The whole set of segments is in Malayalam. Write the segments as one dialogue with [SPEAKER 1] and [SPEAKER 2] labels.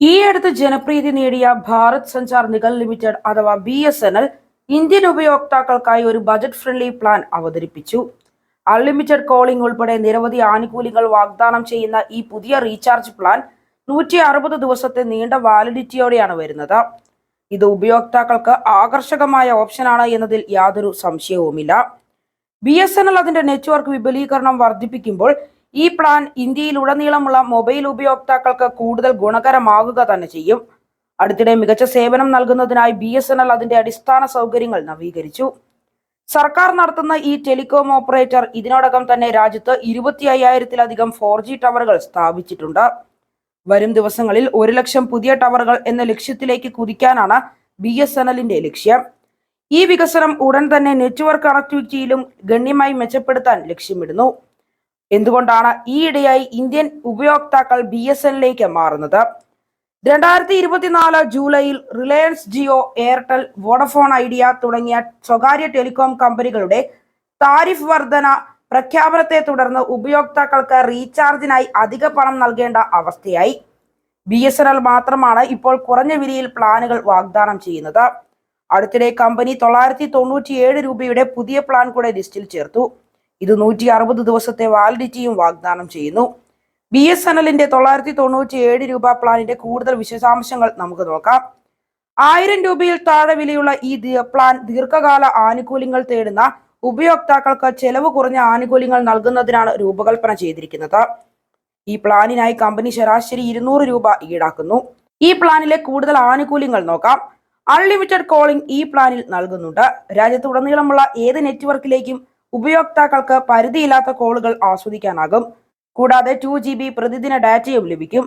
[SPEAKER 1] ഈ അടുത്ത് ജനപ്രീതി നേടിയ ഭാരത് സഞ്ചാർ നിഗൽ ലിമിറ്റഡ് അഥവാ B S N L Indian ഉപയോക്താക്കൾക്കായി ഒരു ബജറ്റ് ഫ്രണ്ട്ലി പ്ലാൻ അവതരിപ്പിച്ചു. അൺലിമിറ്റഡ് കോളിംഗ് ഉൾപ്പെടെ നിരവധി ആനുകൂല്യങ്ങൾ വാഗ്ദാനം ചെയ്യുന്ന ഈ പുതിയ റീചാർജ് പ്ലാൻ നൂറ്റി അറുപത് ദിവസത്തെ നീണ്ട വാലിഡിറ്റിയോടെയാണ് വരുന്നത്. ഇത് ഉപയോക്താക്കൾക്ക് ആകർഷകമായ ഓപ്ഷനാണ് എന്നതിൽ യാതൊരു സംശയവുമില്ല. ബി എസ് എൻ എൽ അതിന്റെ നെറ്റ്വർക്ക് വിപുലീകരണം വർദ്ധിപ്പിക്കുമ്പോൾ ഈ പ്ലാൻ ഇന്ത്യയിലുടനീളമുള്ള മൊബൈൽ ഉപയോക്താക്കൾക്ക് കൂടുതൽ ഗുണകരമാകുക തന്നെ ചെയ്യും. അടുത്തിടെ മികച്ച സേവനം നൽകുന്നതിനായി ബി എസ് എൻ എൽ അതിന്റെ അടിസ്ഥാന സൗകര്യങ്ങൾ നവീകരിച്ചു. സർക്കാർ നടത്തുന്ന ഈ ടെലികോം ഓപ്പറേറ്റർ ഇതിനോടകം തന്നെ രാജ്യത്ത് ഇരുപത്തി അയ്യായിരത്തിലധികം ഫോർ ജി ടവറുകൾ സ്ഥാപിച്ചിട്ടുണ്ട്. വരും ദിവസങ്ങളിൽ ഒരു ലക്ഷം പുതിയ ടവറുകൾ എന്ന ലക്ഷ്യത്തിലേക്ക് കുതിക്കാനാണ് ബി എസ് എൻ എല്ലിന്റെ ലക്ഷ്യം. ഈ വികസനം ഉടൻ തന്നെ നെറ്റ്വർക്ക് കണക്ടിവിറ്റിയിലും ഗണ്യമായി മെച്ചപ്പെടുത്താൻ ലക്ഷ്യമിടുന്നു. എന്തുകൊണ്ടാണ് ഈയിടെയായി ഇന്ത്യൻ ഉപയോക്താക്കൾ ബി എസ് എല്ലിലേക്ക് മാറുന്നത്? രണ്ടായിരത്തി ഇരുപത്തിനാല് ജൂലൈയിൽ Reliance Jio Airtel Vodafone Idea തുടങ്ങിയ സ്വകാര്യ ടെലികോം കമ്പനികളുടെ താരിഫ് വർധന പ്രഖ്യാപനത്തെ തുടർന്ന് ഉപയോക്താക്കൾക്ക് റീചാർജിനായി അധിക പണം നൽകേണ്ട അവസ്ഥയായി. ബി എസ് എൻ എൽ മാത്രമാണ് ഇപ്പോൾ കുറഞ്ഞ വിലയിൽ പ്ലാനുകൾ വാഗ്ദാനം ചെയ്യുന്നത്. അടുത്തിടെ കമ്പനി തൊള്ളായിരത്തി തൊണ്ണൂറ്റിയേഴ് രൂപയുടെ പുതിയ പ്ലാൻ കൂടെ ലിസ്റ്റിൽ ചേർത്തു. ഇത് നൂറ്റി അറുപത് ദിവസത്തെ വാലിഡിറ്റിയും വാഗ്ദാനം ചെയ്യുന്നു. ബി എസ് എൻ എല്ലിന്റെ തൊള്ളായിരത്തി തൊണ്ണൂറ്റി ഏഴ് രൂപ പ്ലാനിന്റെ കൂടുതൽ വിശദാംശങ്ങൾ നമുക്ക് നോക്കാം. ആയിരം രൂപയിൽ താഴെ വിലയുള്ള ഈ പ്ലാൻ ദീർഘകാല ആനുകൂല്യങ്ങൾ തേടുന്ന ഉപയോക്താക്കൾക്ക് ചെലവ് കുറഞ്ഞ ആനുകൂല്യങ്ങൾ നൽകുന്നതിനാണ് രൂപകൽപ്പന ചെയ്തിരിക്കുന്നത്. ഈ പ്ലാനിനായി കമ്പനി ശരാശരി ഇരുന്നൂറ് രൂപ ഈടാക്കുന്നു. ഈ പ്ലാനിലെ കൂടുതൽ ആനുകൂല്യങ്ങൾ നോക്കാം. അൺലിമിറ്റഡ് കോളിംഗ് ഈ പ്ലാനിൽ നൽകുന്നുണ്ട്. രാജ്യത്തുടനീളമുള്ള ഏത് നെറ്റ്വർക്കിലേക്കും ഉപയോക്താക്കൾക്ക് പരിധിയില്ലാത്ത കോളുകൾ ആസ്വദിക്കാനാകും. കൂടാതെ ടു ജി ബി പ്രതിദിന ഡാറ്റയും ലഭിക്കും.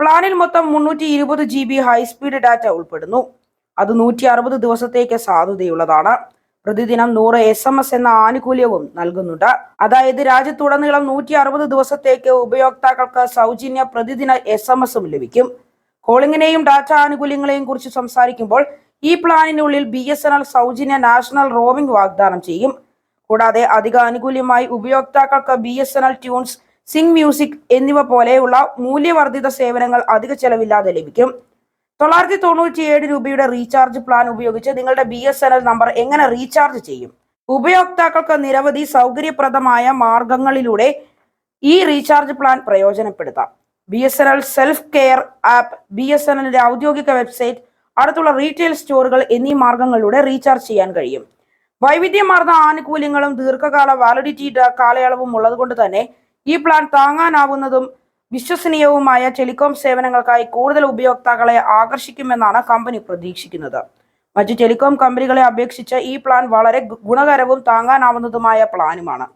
[SPEAKER 1] പ്ലാനിൽ മൊത്തം മുന്നൂറ്റി ഇരുപത് ജി ബി ഹൈസ്പീഡ് ഡാറ്റ ഉൾപ്പെടുന്നു. അത് നൂറ്റി അറുപത് ദിവസത്തേക്ക് സാധുതയുള്ളതാണ്. പ്രതിദിനം നൂറ് എസ് എം എസ് എന്ന ആനുകൂല്യവും നൽകുന്നുണ്ട്. അതായത് രാജ്യത്തുടനീളം നൂറ്റി അറുപത് ദിവസത്തേക്ക് ഉപയോക്താക്കൾക്ക് സൗജന്യ പ്രതിദിന എസ് എം എസും ലഭിക്കും. കോളിങ്ങിനെയും ഡാറ്റ ആനുകൂല്യങ്ങളെയും കുറിച്ച് സംസാരിക്കുമ്പോൾ ഈ പ്ലാനിനുള്ളിൽ ബി എസ് എൻ എൽ സൗജന്യ നാഷണൽ റോമിംഗ് വാഗ്ദാനം ചെയ്യും. കൂടാതെ അധിക ആനുകൂല്യമായി ഉപയോക്താക്കൾക്ക് B S N L tunes Zing music എന്നിവ പോലെയുള്ള മൂല്യവർദ്ധിത സേവനങ്ങൾ അധിക ചെലവില്ലാതെ ലഭിക്കും. തൊള്ളായിരത്തി തൊണ്ണൂറ്റി ഏഴ് രൂപയുടെ റീചാർജ് പ്ലാൻ ഉപയോഗിച്ച് നിങ്ങളുടെ B S N L number എങ്ങനെ റീചാർജ് ചെയ്യും? ഉപയോക്താക്കൾക്ക് നിരവധി സൗകര്യപ്രദമായ മാർഗങ്ങളിലൂടെ ഈ റീചാർജ് പ്ലാൻ പ്രയോജനപ്പെടുത്താം. B S N L self care app B S N എല്ലിന്റെ ഔദ്യോഗിക വെബ്സൈറ്റ് അടുത്തുള്ള റീറ്റെയിൽ സ്റ്റോറുകൾ എന്നീ മാർഗങ്ങളിലൂടെ റീചാർജ് ചെയ്യാൻ കഴിയും. വൈവിധ്യമാർന്ന ആനുകൂല്യങ്ങളും ദീർഘകാല വാലിഡിറ്റി കാലയളവും ഉള്ളതുകൊണ്ട് തന്നെ ഈ പ്ലാൻ താങ്ങാനാവുന്നതും വിശ്വസനീയവുമായ ടെലികോം സേവനങ്ങൾക്കായി കൂടുതൽ ഉപയോക്താക്കളെ ആകർഷിക്കുമെന്നാണ് കമ്പനി പ്രതീക്ഷിക്കുന്നത്. മറ്റ് ടെലികോം കമ്പനികളെ അപേക്ഷിച്ച് ഈ പ്ലാൻ വളരെ ഗുണകരവും താങ്ങാനാവുന്നതുമായ പ്ലാനുമാണ്